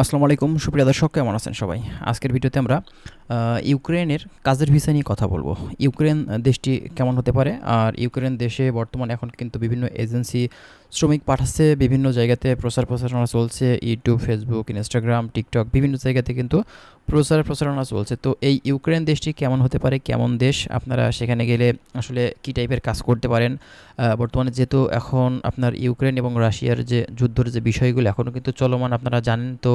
আসসালামু আলাইকুম সুপ্রিয় দর্শক কেমন আছেন সবাই? আজকের ভিডিওতে আমরা ইউক্রেনের কাজের ভিসা নিয়ে কথা বলব। ইউক্রেন দেশটি কেমন হতে পারে? আর ইউক্রেন দেশে বর্তমানে এখন কিন্তু বিভিন্ন এজেন্সি শ্রমিক পাঠাচ্ছে, বিভিন্ন জায়গাতে প্রচার প্রচারণা চলছে, ইউটিউব, ফেসবুক, ইনস্টাগ্রাম, টিকটক, বিভিন্ন জায়গাতে কিন্তু প্রচার প্রচারণা চলছে। তো এই ইউক্রেন দেশটি কেমন হতে পারে? কেমন দেশ? আপনারা সেখানে গেলে আসলে কী টাইপের কাজ করতে পারেন? বর্তমানে যেহেতু এখন আপনার ইউক্রেন এবং রাশিয়ার যে যুদ্ধের যে বিষয়গুলো এখনও কিন্তু চলমান, আপনারা জানেন তো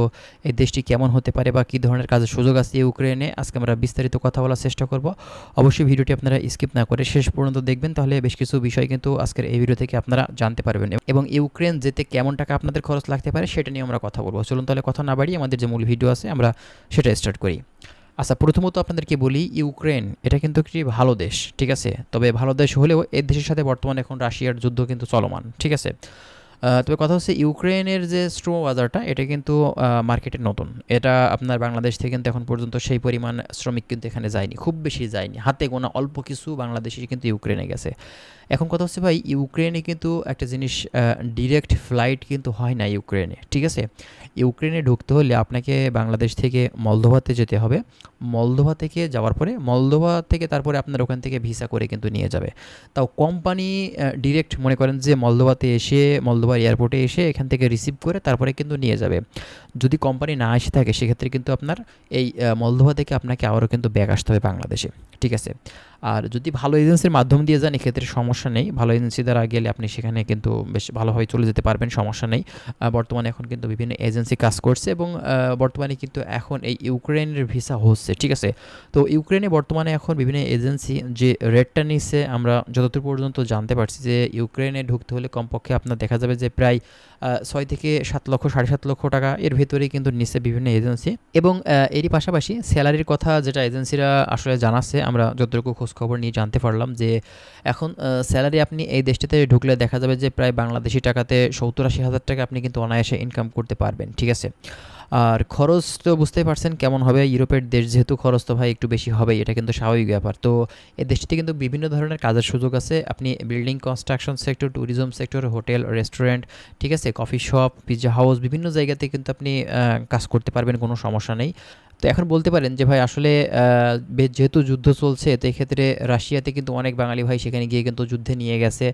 এই দেশটি কেমন হতে পারে বা কী ধরনের কাজের সুযোগ আছে ইউক্রেনে আজকে আমরা বিস্তারিত কথা বলার চেষ্টা করব। অবশ্যই ভিডিওটি আপনারা স্কিপ না করে শেষ পর্যন্ত দেখবেন, তাহলে বেশ কিছু বিষয় কিন্তু আজকের এই ভিডিও থেকে আপনারা জানতে পারবেন। এবং ইউক্রেন যেতে কেমন টাকা আপনাদের খরচ লাগতে পারে সেটা নিয়ে আমরা কথা বলব। চলুন তাহলে কথা না বাড়িয়ে আমাদের যে মূল ভিডিও আছে, আমরা সেটা স্টার্ট করি। আচ্ছা প্রথমত আপনাদেরকে বলি, ইউক্রেন, এটা কিন্তু একটি ভালো দেশ, ঠিক আছে? তবে ভালো দেশ হলেও এই দেশের সাথে বর্তমানে এখন রাশিয়ার যুদ্ধ কিন্তু চলমান, ঠিক আছে? তবে কথা হচ্ছে ইউক্রেনের যে স্ট্রো বাজারটা এটা কিন্তু মার্কেটে নতুন। এটা আপনার বাংলাদেশ থেকে কিন্তু এখন পর্যন্ত সেই পরিমাণ শ্রমিক কিন্তু এখানে যায়নি, খুব বেশি যায়নি। হাতে গোনা অল্প কিছু বাংলাদেশি কিন্তু ইউক্রেনে গেছে। এখন কথা হচ্ছে ভাই ইউক্রেনে কিন্তু একটা জিনিস ডিরেক্ট ফ্লাইট কিন্তু হয় না ইউক্রেনে ঠিক আছে? ইউক্রেনে ঢুকতে হলে আপনাকে বাংলাদেশ থেকে মলদোভাতে যেতে হবে। মলদোভা থেকে যাওয়ার পরে, মলদোভা থেকে তারপরে আপনার ওখান থেকে ভিসা করে কিন্তু নিয়ে যাবে। তাও কোম্পানি ডিরেক্ট মনে করেন যে মলদোভাতে এসে মলদোভার এয়ারপোর্টে এসে এখান থেকে রিসিভ করে তারপরে কিন্তু নিয়ে যাবে। যদি কোম্পানি না এসে থাকে, সেক্ষেত্রে কিন্তু আপনার এই মলদোভা থেকে আপনাকে আবারও কিন্তু ব্যাগ আসতে হবে বাংলাদেশে। ঠিক আছে? আর যদি ভালো এজেন্সির মাধ্যম দিয়ে যান, এক্ষেত্রে সমস্যা নেই। ভালো এজেন্সি দ্বারা গেলে আপনি সেখানে কিন্তু বেশ ভালোভাবে চলে যেতে পারবেন, সমস্যা নেই। বর্তমানে এখন কিন্তু বিভিন্ন এজেন্সি কাজ করছে এবং বর্তমানে কিন্তু এখন এই ইউক্রেনের ভিসা হচ্ছে, ঠিক আছে? তো ইউক্রেনে বর্তমানে এখন বিভিন্ন এজেন্সি যে রেটটা নিচ্ছে আমরা যতদূর পর্যন্ত জানতে পারছি যে ইউক্রেনে ঢুকতে হলে কমপক্ষে আপনার দেখা যাবে যে প্রায় ছয় থেকে সাত লক্ষ, সাড়ে সাত লক্ষ টাকা এর ভেতরেই কিন্তু নিচ্ছে বিভিন্ন এজেন্সি এবং এরই পাশাপাশি স্যালারির কথা যেটা এজেন্সিরা আসলে জানাচ্ছে, আমরা যতটুকু খোঁজখবর নিয়ে জানতে পারলাম যে এখন স্যালারি আপনি এই দেশটিতে ঢুকলে দেখা যাবে যে প্রায় বাংলাদেশি টাকাতে সত্তর আশি হাজার টাকা আপনি কিন্তু অনায়াসে ইনকাম করতে পারবেন, ঠিক আছে? আর খরচ তো বুঝতেই পারছেন কেমন হবে। ইউরোপের দেশ যেহেতু খরচ তো ভাই একটু বেশি হবে এটা কিন্তু স্বাভাবিক ব্যাপার। তো এই দেশটিতে কিন্তু বিভিন্ন ধরনের কাজের সুযোগ আছে। আপনি building construction sector tourism sector hotel restaurant ঠিক আছে কফি শপ পিৎজা হাউস বিভিন্ন জায়গাতে কিন্তু আপনি কাজ করতে পারবেন, কোনো সমস্যা নেই। তো এখন বলতে পারেন যে ভাই আসলে যেহেতু যুদ্ধ চলছে, তো এক্ষেত্রে রাশিয়াতে কিন্তু অনেক বাঙালি ভাই সেখানে গিয়ে কিন্তু যুদ্ধে নিয়ে গেছে।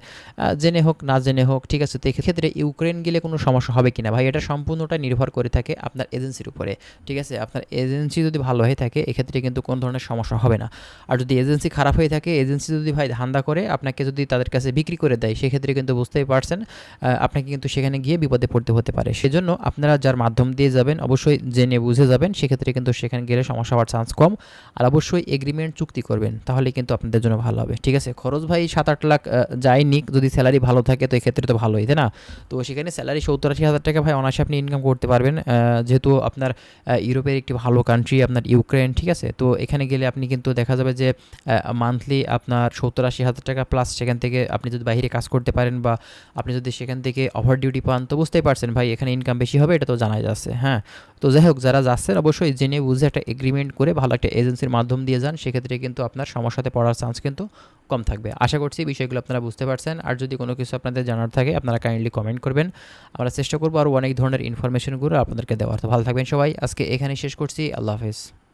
জেনে হোক, না জেনে হোক, ঠিক আছে? তো এক্ষেত্রে ইউক্রেন গেলে কোনো সমস্যা হবে কিনা? ভাই, এটা সম্পূর্ণটা নির্ভর করে থাকে আপনার এজেন্সির উপরে, ঠিক আছে? আপনার এজেন্সি যদি ভালো হয়ে থাকে, এক্ষেত্রে কিন্তু কোনো ধরনের সমস্যা হবে না। আর যদি এজেন্সি খারাপ হয়ে থাকে, এজেন্সি যদি ভাই ধান্দা করে, আপনাকে যদি তাদের কাছে বিক্রি করে দেয়, সেক্ষেত্রে কিন্তু বুঝতেই পারছেন আপনাকে কিন্তু সেখানে গিয়ে বিপদে পড়তে হতে পারে। সেজন্য আপনারা যার মাধ্যম দিয়ে যাবেন, অবশ্যই জেনে বুঝে যাবেন, সেক্ষেত্রে কিন্তু সেখানে গেলে সমস্যা হওয়ার চান্স কম। আর অবশ্যই এগ্রিমেন্ট চুক্তি করবেন, তাহলে কিন্তু আপনাদের জন্য ভালো হবে। ঠিক আছে? খরচ ভাই সাত আট লাখ যায়নি যদি স্যালারি ভালো থাকে তো এক্ষেত্রে তো ভালোই, তাই না? তো সেখানে স্যালারি সত্তর আশি হাজার টাকা ভাই অনায়াসে আপনি ইনকাম করতে পারবেন। যেহেতু আপনার ইউরোপের একটি ভালো কান্ট্রি আপনার ইউক্রেন, ঠিক আছে? তো এখানে গেলে আপনি কিন্তু দেখা যাবে যে মান্থলি আপনার সত্তর আশি হাজার টাকা প্লাস সেখান থেকে আপনি যদি বাইরে কাজ করতে পারেন বা আপনি যদি সেখান থেকে ওভার ডিউটি পান, তো বুঝতেই পারছেন ভাই এখানে ইনকাম বেশি হবে, এটা তো জানাই যাচ্ছে হ্যাঁ? তো যাই হোক, যারা যাচ্ছেন অবশ্যই জেনে বুঝে একটা এগ্রিমেন্ট করে ভালো একটা এজেন্সির মাধ্যম দিয়ে যান, সেক্ষেত্রে কিন্তু আপনার সমস্যাতে পড়ার চান্স কিন্তু কম থাকবে। আশা করছি বিষয়গুলো আপনারা বুঝতে পারছেন। আর যদি কোনো কিছু আপনাদের জানার থাকে, আপনারা কাইন্ডলি কমেন্ট করবেন। আমরা চেষ্টা করব আরও অনেক ধরনের ইনফরমেশনগুলো আপনাদেরকে দেওয়ার। তো ভালো থাকবেন সবাই। আজকে এখানেই শেষ করছি। আল্লাহ হাফেজ।